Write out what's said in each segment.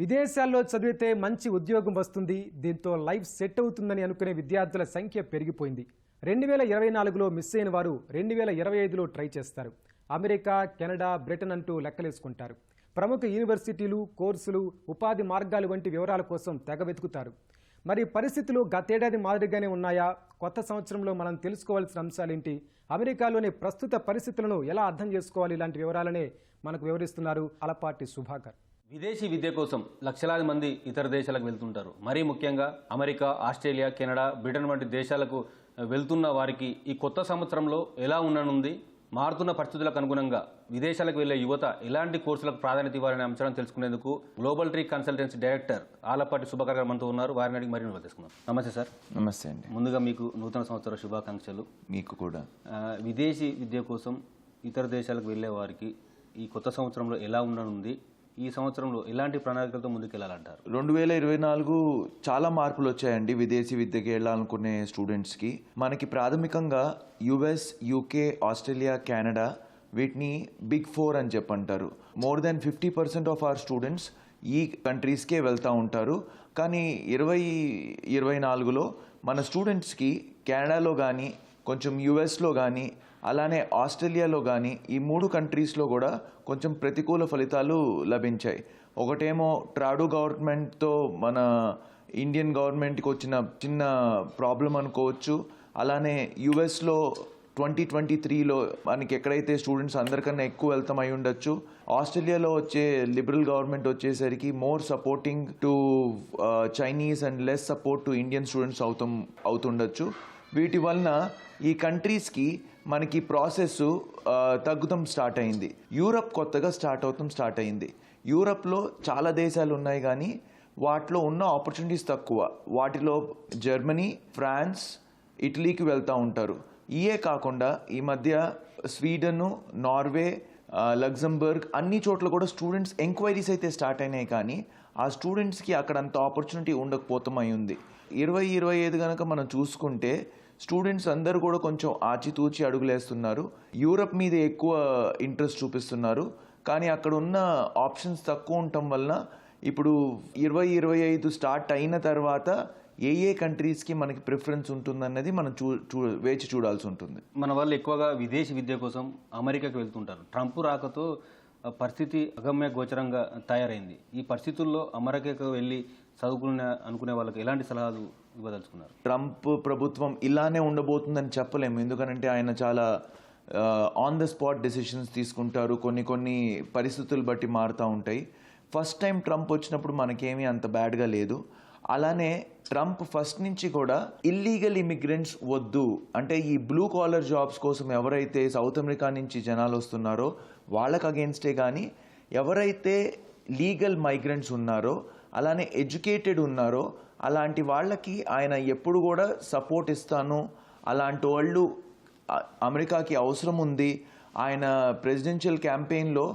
విదేశాల్లో చదివితే మంచి ఉద్యోగం వస్తుంది. దీంతో లైఫ్ సెట్ అవుతుందని అనుకునే విద్యార్థుల సంఖ్య పెరిగిపోయింది. రెండు వేల ఇరవై నాలుగులో మిస్ అయిన వారు రెండు వేల ఇరవై ఐదులో ట్రై చేస్తారు. అమెరికా కెనడా బ్రిటన్ అంటూ లెక్కలేసుకుంటారు. ప్రముఖ యూనివర్సిటీలు కోర్సులు ఉపాధి మార్గాలు వంటి వివరాల కోసం తెగ వెతుకుతారు. మరి పరిస్థితులు గతేడాది మాదిరిగానే ఉన్నాయా? కొత్త సంవత్సరంలో మనం తెలుసుకోవాల్సిన అంశాలేంటి? అమెరికాలోని ప్రస్తుత పరిస్థితులను ఎలా అర్థం చేసుకోవాలి? ఇలాంటి వివరాలనే మనకు వివరిస్తున్నారు అలపాటి సుభాకర్ విదేశీ విద్య కోసం లక్షలాది మంది ఇతర దేశాలకు వెళ్తుంటారు. మరీ ముఖ్యంగా అమెరికా ఆస్ట్రేలియా కెనడా బ్రిటన్ వంటి దేశాలకు వెళ్తున్న వారికి ఈ కొత్త సంవత్సరంలో ఎలా ఉండనుంది? మారుతున్న పరిస్థితులకు అనుగుణంగా విదేశాలకు వెళ్ళే యువత ఎలాంటి కోర్సులకు ప్రాధాన్యత ఇవ్వాలనే అంశాలను తెలుసుకునేందుకు global tree consultancy director Alapati Subhakar garu మనతో ఉన్నారు. వారిని అడిగి మరిన్ని తెలుసుకుందాం. నమస్తే సార్. నమస్తే అండి. ముందుగా మీకు నూతన సంవత్సర శుభాకాంక్షలు. మీకు కూడా. విదేశీ విద్య కోసం ఇతర దేశాలకు వెళ్ళే వారికి ఈ కొత్త సంవత్సరంలో ఎలా ఉండనుంది? ఈ సంవత్సరంలో ఎలాంటి ప్రణాళికలతో ముందుకెళ్ళాలంటారు? రెండు వేల ఇరవై నాలుగు చాలా మార్పులు వచ్చాయండి విదేశీ విద్యకి వెళ్ళాలనుకునే స్టూడెంట్స్కి. మనకి ప్రాథమికంగా యుఎస్ యూకే ఆస్ట్రేలియా కెనడా వీటిని బిగ్ ఫోర్ అని చెప్పంటారు. More than fifty percent of our students ఈ కంట్రీస్కే వెళ్తూ ఉంటారు. కానీ ఇరవై ఇరవై నాలుగులో మన స్టూడెంట్స్కి కెనడాలో కానీ కొంచెం యుఎస్లో కానీ అలానే ఆస్ట్రేలియాలో కానీ ఈ మూడు కంట్రీస్లో కూడా కొంచెం ప్రతికూల ఫలితాలు లభించాయి. ఒకటేమో ట్రాడో గవర్నమెంట్తో మన ఇండియన్ గవర్నమెంట్కి వచ్చిన చిన్న ప్రాబ్లం అనుకోవచ్చు. అలానే యుఎస్లో ట్వంటీ ట్వంటీ త్రీలో మనకి ఎక్కడైతే స్టూడెంట్స్ అందరికన్నా ఎక్కువ వెళ్తాం అయి ఉండొచ్చు. ఆస్ట్రేలియాలో వచ్చే లిబరల్ గవర్నమెంట్ వచ్చేసరికి more supporting to Chinese and less support to Indian students అవుతాం అవుతుండొచ్చు. వీటి వలన ఈ కంట్రీస్కి మనకి ప్రాసెస్ తగ్గుతాం స్టార్ట్ అయింది. యూరప్ కొత్తగా స్టార్ట్ అవుతాం స్టార్ట్ అయింది. యూరప్లో చాలా దేశాలు ఉన్నాయి కానీ వాటిలో ఉన్న ఆపర్చునిటీస్ తక్కువ. వాటిలో జర్మనీ ఫ్రాన్స్ ఇటలీకి వెళ్తూ ఉంటారు. ఇయే కాకుండా ఈ మధ్య స్వీడన్ నార్వే లగ్జంబర్గ్ అన్ని చోట్ల కూడా స్టూడెంట్స్ ఎంక్వైరీస్ అయితే స్టార్ట్ అయినాయి కానీ ఆ స్టూడెంట్స్కి అక్కడ అంత ఆపర్చునిటీ ఉండకపోతమై ఉంది. ఇరవై ఇరవై ఐదు కనుక మనం చూసుకుంటే స్టూడెంట్స్ అందరూ కూడా కొంచెం ఆచితూచి అడుగులేస్తున్నారు. యూరప్ మీద ఎక్కువ ఇంట్రెస్ట్ చూపిస్తున్నారు. కానీ అక్కడ ఉన్న ఆప్షన్స్ తక్కువ ఉండటం వలన ఇప్పుడు ఇరవై ఇరవై ఐదు స్టార్ట్ అయిన తర్వాత ఏ ఏ కంట్రీస్కి మనకి ప్రిఫరెన్స్ ఉంటుందన్నది మనం చూ చూ వేచి చూడాల్సి ఉంటుంది. మన వాళ్ళు ఎక్కువగా విదేశీ విద్య కోసం అమెరికాకి వెళ్తుంటారు. ట్రంప్ రాకతో పరిస్థితి అగమ్య గోచరంగా తయారైంది. ఈ పరిస్థితుల్లో అమెరికాకు వెళ్ళి చదువుకునే అనుకునే వాళ్ళకి ఎలాంటి సలహాలు ఇవ్వదలుచుకున్నారు. ట్రంప్ ప్రభుత్వం ఇలానే ఉండబోతుందని చెప్పలేము. ఎందుకంటే ఆయన చాలా ఆన్ ద స్పాట్ డెసిషన్స్ తీసుకుంటారు. కొన్ని కొన్ని పరిస్థితులు బట్టి మారుతూ ఉంటాయి. ఫస్ట్ టైం ట్రంప్ వచ్చినప్పుడు మనకేమీ అంత బ్యాడ్గా లేదు. అలానే ట్రంప్ ఫస్ట్ నుంచి కూడా ఇల్లీగల్ ఇమిగ్రెంట్స్ వద్దు. అంటే ఈ బ్లూ కాలర్ జాబ్స్ కోసం ఎవరైతే సౌత్ అమెరికా నుంచి జనాలు వస్తున్నారో వాళ్ళకి అగేన్స్టే కానీ ఎవరైతే లీగల్ మైగ్రెంట్స్ ఉన్నారో అలానే ఎడ్యుకేటెడ్ ఉన్నారో అలాంటి వాళ్ళకి ఆయన ఎప్పుడు కూడా సపోర్ట్ ఇస్తాను. అలాంటి వాళ్ళు అమెరికాకి అవసరం ఉంది. ఆయన ప్రెసిడెన్షియల్ క్యాంపెయిన్లో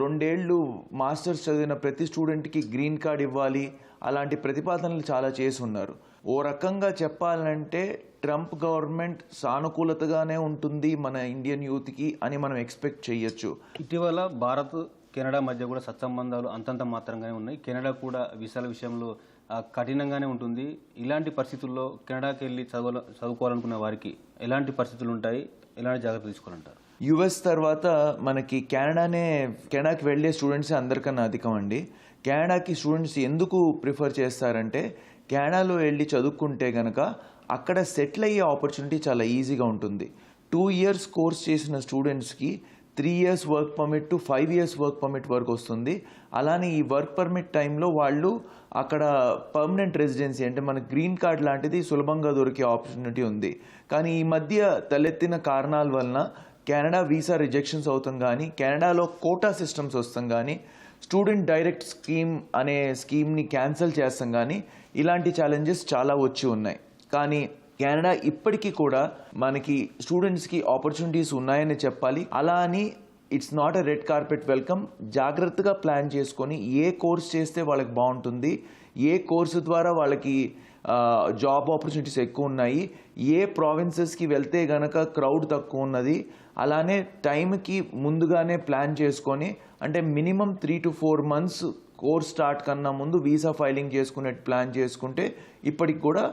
రెండేళ్ళు మాస్టర్స్ చదివిన ప్రతి స్టూడెంట్కి గ్రీన్ కార్డ్ ఇవ్వాలి. అలాంటి ప్రతిపాదనలు చాలా చేసి ఉన్నారు ఓ రకంగా చెప్పాలంటే ట్రంప్ గవర్నమెంట్ సానుకూలతగానే ఉంటుంది మన ఇండియన్ యూత్కి అని మనం ఎక్స్పెక్ట్ చేయొచ్చు ఇటీవల భారత్ కెనడా మధ్య కూడా సత్సంబంధాలు అంతంత మాత్రంగానే ఉన్నాయి. కెనడా కూడా వీసాల విషయంలో కఠినంగానే ఉంటుంది. ఇలాంటి పరిస్థితుల్లో కెనడాకి వెళ్ళి చదవ చదువుకోవాలనుకునే వారికి ఎలాంటి పరిస్థితులు ఉంటాయి? ఎలాంటి జాగ్రత్తలు తీసుకోవాలంటారు? యుఎస్ తర్వాత మనకి కెనడానే కెనడాకి వెళ్ళే స్టూడెంట్స్ అందరికన్నా అధికం అండి. కెనడాకి స్టూడెంట్స్ ఎందుకు ప్రిఫర్ చేస్తారంటే కెనడాలో వెళ్ళి చదువుకుంటే గనక అక్కడ సెటిల్ అయ్యే ఆపర్చునిటీ చాలా ఈజీగా ఉంటుంది. టూ ఇయర్స్ కోర్స్ చేసిన స్టూడెంట్స్కి three years work permit to five years work permit వరకు వస్తుంది. అలానే ఈ వర్క్ పర్మిట్ టైంలో వాళ్ళు అక్కడ పర్మనెంట్ రెసిడెన్సీ అంటే మన గ్రీన్ కార్డ్ లాంటిది సులభంగా దొరికే ఆపర్చునిటీ ఉంది. కానీ ఈ మధ్య తలెత్తిన కారణాల వలన కెనడా వీసా రిజెక్షన్స్ అవుతాం కానీ కెనడాలో కోటా సిస్టమ్స్ వస్తాం కానీ స్టూడెంట్ డైరెక్ట్ స్కీమ్ అనే స్కీమ్ని క్యాన్సిల్ చేస్తాం కానీ ఇలాంటి ఛాలెంజెస్ చాలా వచ్చి ఉన్నాయి. కానీ కెనడా ఇప్పటికీ కూడా మనకి స్టూడెంట్స్కి ఆపర్చునిటీస్ ఉన్నాయని చెప్పాలి. అలా అని it's not a red carpet welcome. జాగ్రత్తగా ప్లాన్ చేసుకొని ఏ కోర్స్ చేస్తే వాళ్ళకి బాగుంటుంది ఏ కోర్సు ద్వారా వాళ్ళకి జాబ్ ఆపర్చునిటీస్ ఎక్కువ ఉన్నాయి ఏ ప్రావిన్సెస్కి వెళ్తే గనక క్రౌడ్ తక్కువ ఉన్నది అలానే టైంకి ముందుగానే ప్లాన్ చేసుకొని అంటే minimum three to four months course start కన్నా ముందు వీసా ఫైలింగ్ చేసుకునే ప్లాన్ చేసుకుంటే ఇప్పటికి కూడా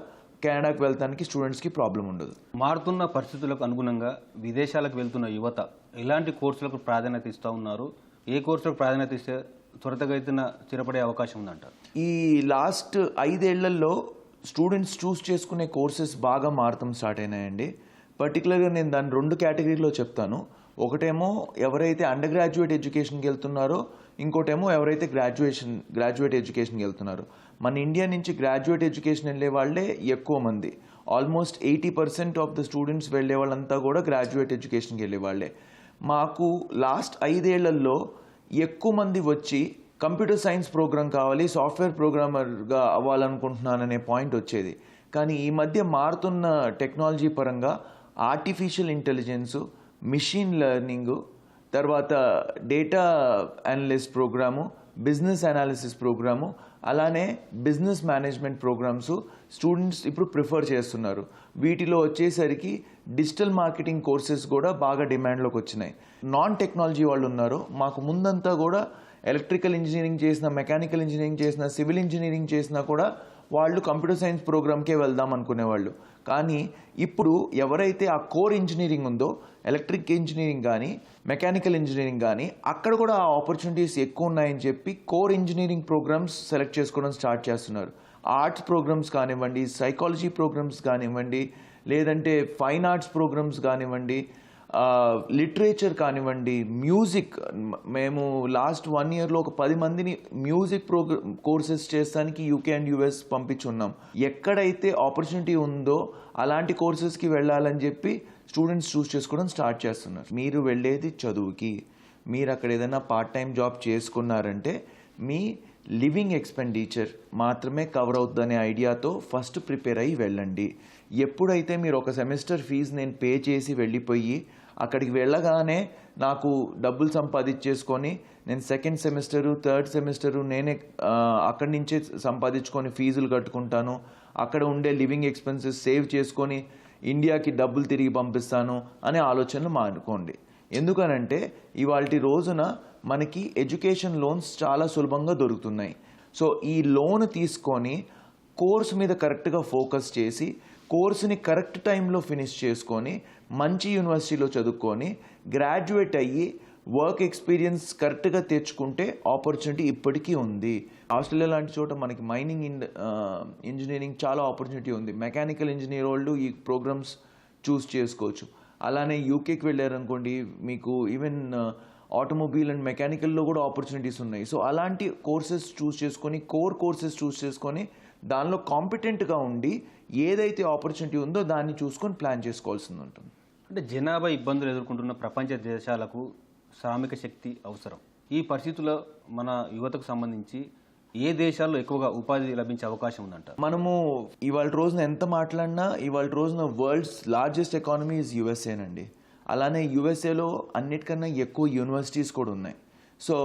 కెనడాకి వెళ్తానికి స్టూడెంట్స్కి ప్రాబ్లం ఉండదు. మారుతున్న పరిస్థితులకు అనుగుణంగా విదేశాలకు వెళ్తున్న యువత ఎలాంటి కోర్సులకు ప్రాధాన్యత ఇస్తూ ఉన్నారు. ఏ కోర్సులకు ప్రాధాన్యత ఇస్తే త్వరితగతిన స్థిరపడే అవకాశం ఉందంటారు ఈ లాస్ట్ ఐదేళ్ళలో స్టూడెంట్స్ చూస్ చేసుకునే కోర్సెస్ బాగా మారటం స్టార్ట్ అయినాయండి. పర్టికులర్గా నేను దాన్ని రెండు కేటగిరీలో చెప్తాను. ఒకటేమో ఎవరైతే అండర్ గ్రాడ్యుయేట్ ఎడ్యుకేషన్కి వెళ్తున్నారో ఇంకోటేమో ఎవరైతే గ్రాడ్యుయేషన్ గ్రాడ్యుయేట్ ఎడ్యుకేషన్కి వెళ్తున్నారో. మన ఇండియా నుంచి గ్రాడ్యుయేట్ ఎడ్యుకేషన్ వెళ్ళే వాళ్ళే ఎక్కువ మంది. Almost eighty percent of the students వెళ్ళే వాళ్ళంతా కూడా గ్రాడ్యుయేట్ ఎడ్యుకేషన్కి వెళ్ళే వాళ్ళే. మాకు లాస్ట్ ఐదేళ్ళలో ఎక్కువ మంది వచ్చి కంప్యూటర్ సైన్స్ ప్రోగ్రామ్ కావాలి సాఫ్ట్వేర్ ప్రోగ్రామర్గా అవ్వాలనుకుంటున్నాననే పాయింట్ వచ్చేది. కానీ ఈ మధ్య మారుతున్న టెక్నాలజీ పరంగా ఆర్టిఫిషియల్ ఇంటెలిజెన్సు మిషన్ లెర్నింగు తర్వాత data analyst program business analysis program అలానే బిజినెస్ మేనేజ్మెంట్ ప్రోగ్రామ్స్ స్టూడెంట్స్ ఇప్పుడు ప్రిఫర్ చేస్తున్నారు. వీటిలో వచ్చేసరికి డిజిటల్ మార్కెటింగ్ కోర్సెస్ కూడా బాగా డిమాండ్లోకి వచ్చినాయి. నాన్ టెక్నాలజీ వాళ్ళు ఉన్నారు. మాకు ముందంతా కూడా ఎలక్ట్రికల్ ఇంజనీరింగ్ చేసిన మెకానికల్ ఇంజనీరింగ్ చేసిన సివిల్ ఇంజనీరింగ్ చేసినా కూడా వాళ్ళు కంప్యూటర్ సైన్స్ ప్రోగ్రామ్కే వెళ్దాం అనుకునేవాళ్ళు. కానీ ఇప్పుడు ఎవరైతే ఆ కోర్ ఇంజనీరింగ్ ఉందో ఎలక్ట్రిక్ ఇంజనీరింగ్ కానీ మెకానికల్ ఇంజనీరింగ్ కానీ అక్కడ కూడా ఆ ఆపర్చునిటీస్ ఎక్కువ ఉన్నాయని చెప్పి కోర్ ఇంజనీరింగ్ ప్రోగ్రామ్స్ సెలెక్ట్ చేసుకోవడం స్టార్ట్ చేస్తున్నారు. ఆర్ట్స్ ప్రోగ్రామ్స్ కానివ్వండి సైకాలజీ ప్రోగ్రామ్స్ కానివ్వండి లేదంటే ఫైన్ ఆర్ట్స్ ప్రోగ్రామ్స్ కానివ్వండి లిటరేచర్ కానివ్వండి మ్యూజిక్. మేము లాస్ట్ వన్ ఇయర్లో ఒక పది మందిని మ్యూజిక్ ప్రోగ్రా కోర్సెస్ చేస్తానికి యూకే అండ్ యుఎస్ పంపించున్నాం. ఎక్కడైతే ఆపర్చునిటీ ఉందో అలాంటి కోర్సెస్కి వెళ్ళాలని చెప్పి స్టూడెంట్స్ చూస్ చేసుకోవడం స్టార్ట్ చేస్తున్నారు. మీరు వెళ్ళేది చదువుకి. మీరు అక్కడ ఏదైనా పార్ట్ టైం జాబ్ చేసుకున్నారంటే మీ లివింగ్ ఎక్స్పెండిచర్ మాత్రమే కవర్ అవుతుందనే ఐడియాతో ఫస్ట్ ప్రిపేర్ అయ్యి వెళ్ళండి. ఎప్పుడైతే మీరు ఒక సెమిస్టర్ ఫీజు నేను పే చేసి వెళ్ళిపోయి అక్కడికి వెళ్ళగానే నాకు డబ్బులు సంపాదించేసుకొని నేను సెకండ్ సెమిస్టరు థర్డ్ సెమిస్టరు నేనే అక్కడి నుంచే సంపాదించుకొని ఫీజులు కట్టుకుంటాను. అక్కడ ఉండే లివింగ్ ఎక్స్పెన్సెస్ సేవ్ చేసుకొని ఇండియాకి డబ్బులు తిరిగి పంపిస్తాను అనే ఆలోచనలు మానుకోండి. ఎందుకనంటే ఇవాళ రోజున మనకి ఎడ్యుకేషన్ లోన్స్ చాలా సులభంగా దొరుకుతున్నాయి. సో ఈ లోన్ తీసుకొని కోర్స్ మీద కరెక్ట్గా ఫోకస్ చేసి కోర్సుని కరెక్ట్ టైంలో ఫినిష్ చేసుకొని మంచి యూనివర్సిటీలో చదువుకొని గ్రాడ్యుయేట్ అయ్యి వర్క్ ఎక్స్పీరియన్స్ కరెక్ట్గా తెచ్చుకుంటే ఆపర్చునిటీ ఇప్పటికీ ఉంది. ఆస్ట్రేలియా లాంటి చోట మనకి మైనింగ్ ఇన్ ఇంజనీరింగ్ చాలా ఆపర్చునిటీ ఉంది. మెకానికల్ ఇంజనీర్ వాళ్ళు ఈ ప్రోగ్రామ్స్ చూస్ చేసుకోవచ్చు. అలానే యూకేకి వెళ్ళారనుకోండి మీకు ఈవెన్ ఆటోమొబైల్ అండ్ మెకానికల్లో కూడా ఆపర్చునిటీస్ ఉన్నాయి. సో అలాంటి కోర్సెస్ చూస్ చేసుకొని కోర్ కోర్సెస్ చూస్ చేసుకొని దానిలో కాంపిటెంట్గా ఉండి ఏదైతే ఆపర్చునిటీ ఉందో దాన్ని చూసుకొని ప్లాన్ చేసుకోవాల్సింది ఉంటుంది. అంటే జనాభా ఇబ్బందులు ఎదుర్కొంటున్న ప్రపంచ దేశాలకు శ్రామిక శక్తి అవసరం. ఈ పరిస్థితుల్లో మన యువతకు సంబంధించి ఏ దేశాల్లో ఎక్కువగా ఉపాధి లభించే అవకాశం ఉందంట? మనము ఇవాళ రోజున ఎంత మాట్లాడినా ఇవాళ రోజున వరల్డ్స్ లార్జెస్ట్ ఎకానమీ ఇస్ యుఎస్ఏనండి అలానే యుఎస్ఏలో అన్నిటికన్నా ఎక్కువ యూనివర్సిటీస్ కూడా ఉన్నాయి. సో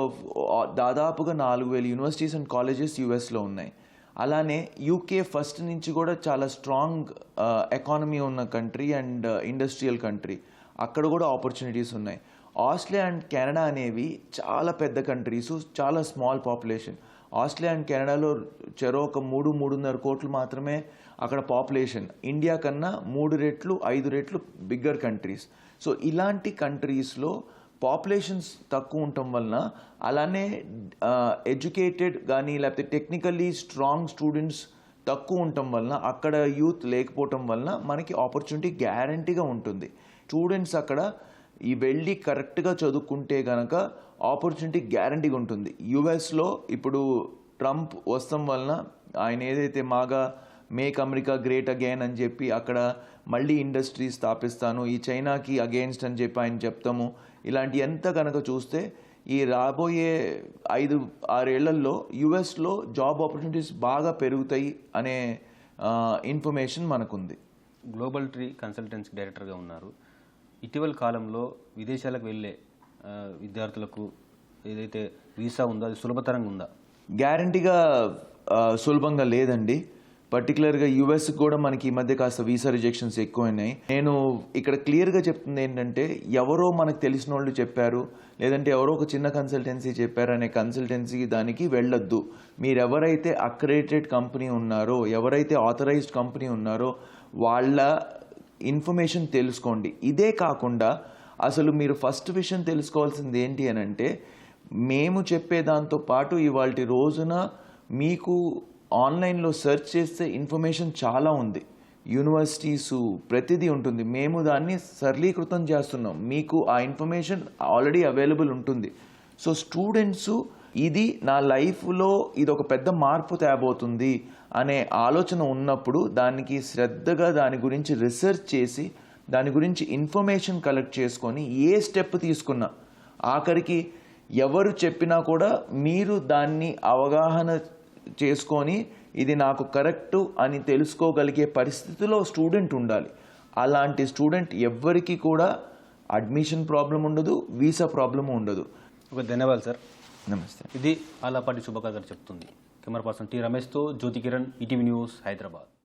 దాదాపుగా నాలుగు వేల యూనివర్సిటీస్ అండ్ కాలేజెస్ యుఎస్లో ఉన్నాయి. అలానే యూకే ఫస్ట్ నుంచి కూడా చాలా స్ట్రాంగ్ ఎకానమీ uh, ఉన్న కంట్రీ అండ్ ఇండస్ట్రియల్ కంట్రీ అక్కడ కూడా ఆపర్చునిటీస్ ఉన్నాయి. ఆస్ట్రేలియా అండ్ కెనడా అనేవి చాలా పెద్ద కంట్రీస్ చాలా స్మాల్ పాపులేషన్ ఆస్ట్రేలియా అండ్ కెనడాలో చెరో ఒక మూడు మూడున్నర కోట్లు మాత్రమే అక్కడ పాపులేషన్ ఇండియా కన్నా మూడు రెట్లు ఐదు రెట్లు బిగ్గర్ కంట్రీస్ సో ఇలాంటి కంట్రీస్లో పాపులేషన్స్ తక్కువ ఉండటం వలన అలానే ఎడ్యుకేటెడ్ కానీ లేకపోతే టెక్నికల్లీ స్ట్రాంగ్ స్టూడెంట్స్ తక్కువ ఉండటం వలన అక్కడ యూత్ లేకపోవటం వలన మనకి ఆపర్చునిటీ గ్యారంటీగా ఉంటుంది. స్టూడెంట్స్ అక్కడ ఈ వెళ్ళి కరెక్ట్గా చదువుకుంటే కనుక ఆపర్చునిటీ గ్యారంటీగా ఉంటుంది. యుఎస్లో ఇప్పుడు ట్రంప్ వస్తాం వలన ఆయన ఏదైతే మాగా మేక్ అమెరికా గ్రేట్ అగైన్ అని చెప్పి అక్కడ మళ్ళీ ఇండస్ట్రీ స్థాపిస్తాను. ఈ చైనాకి అగెయిన్స్ట్ అని చెప్పి ఆయన చెప్తాము. ఇలాంటి ఎంత కనుక చూస్తే ఈ రాబోయే ఐదు ఆరేళ్ళలో యుఎస్లో జాబ్ ఆపర్చునిటీస్ బాగా పెరుగుతాయి అనే ఇన్ఫర్మేషన్ మనకుంది. గ్లోబల్ ట్రీ కన్సల్టెన్సీ డైరెక్టర్గా ఉన్నారు. ఇటీవల కాలంలో విదేశాలకు వెళ్ళే విద్యార్థులకు ఏదైతే వీసా ఉందో అది సులభతరంగా ఉందా? గ్యారంటీగా సులభంగా లేదండి. పర్టికులర్గా యుఎస్ కూడా మనకి ఈ మధ్య కాస్త వీసా రిజెక్షన్స్ ఎక్కువైనాయి. నేను ఇక్కడ క్లియర్గా చెప్తుంది ఏంటంటే ఎవరో మనకు తెలిసిన వాళ్ళు చెప్పారు లేదంటే ఎవరో ఒక చిన్న కన్సల్టెన్సీ చెప్పారు అనే కన్సల్టెన్సీ దానికి వెళ్ళొద్దు. మీరు ఎవరైతే అక్రెడిటెడ్ కంపెనీ ఉన్నారో ఎవరైతే ఆథరైజ్డ్ కంపెనీ ఉన్నారో వాళ్ళ ఇన్ఫర్మేషన్ తెలుసుకోండి. ఇదే కాకుండా అసలు మీరు ఫస్ట్ విషయం తెలుసుకోవాల్సింది ఏంటి అని అంటే మేము చెప్పే దాంతో పాటు ఇవాళ రోజున మీకు ఆన్లైన్లో సెర్చ్ చేస్తే ఇన్ఫర్మేషన్ చాలా ఉంది. యూనివర్సిటీస్ ప్రతిదీ ఉంటుంది. మేము దాన్ని సరళీకృతం చేస్తున్నాం. మీకు ఆ ఇన్ఫర్మేషన్ ఆల్రెడీ అవైలబుల్ ఉంటుంది. సో స్టూడెంట్స్ ఇది నా లైఫ్లో ఇది ఒక పెద్ద మార్పు తేబోతుంది అనే ఆలోచన ఉన్నప్పుడు దానికి శ్రద్ధగా దాని గురించి రీసెర్చ్ చేసి దాని గురించి ఇన్ఫర్మేషన్ కలెక్ట్ చేసుకొని ఏ స్టెప్ తీసుకున్నా ఆఖరికి ఎవరు చెప్పినా కూడా మీరు దాన్ని అవగాహన చేసుకొని ఇది నాకు కరెక్టు అని తెలుసుకోగలిగే పరిస్థితిలో స్టూడెంట్ ఉండాలి. అలాంటి స్టూడెంట్ ఎవ్వరికి కూడా అడ్మిషన్ ప్రాబ్లం ఉండదు వీసా ప్రాబ్లం ఉండదు. ఒక ధన్యవాదాలు సార్. నమస్తే. ఇది ఆలాపాటి శుభకర్ గారు చెప్తుంది. కెమెరా పర్సన్ టి రమేష్తో జ్యోతి కిరణ్ ఈటీవీ న్యూస్ హైదరాబాద్.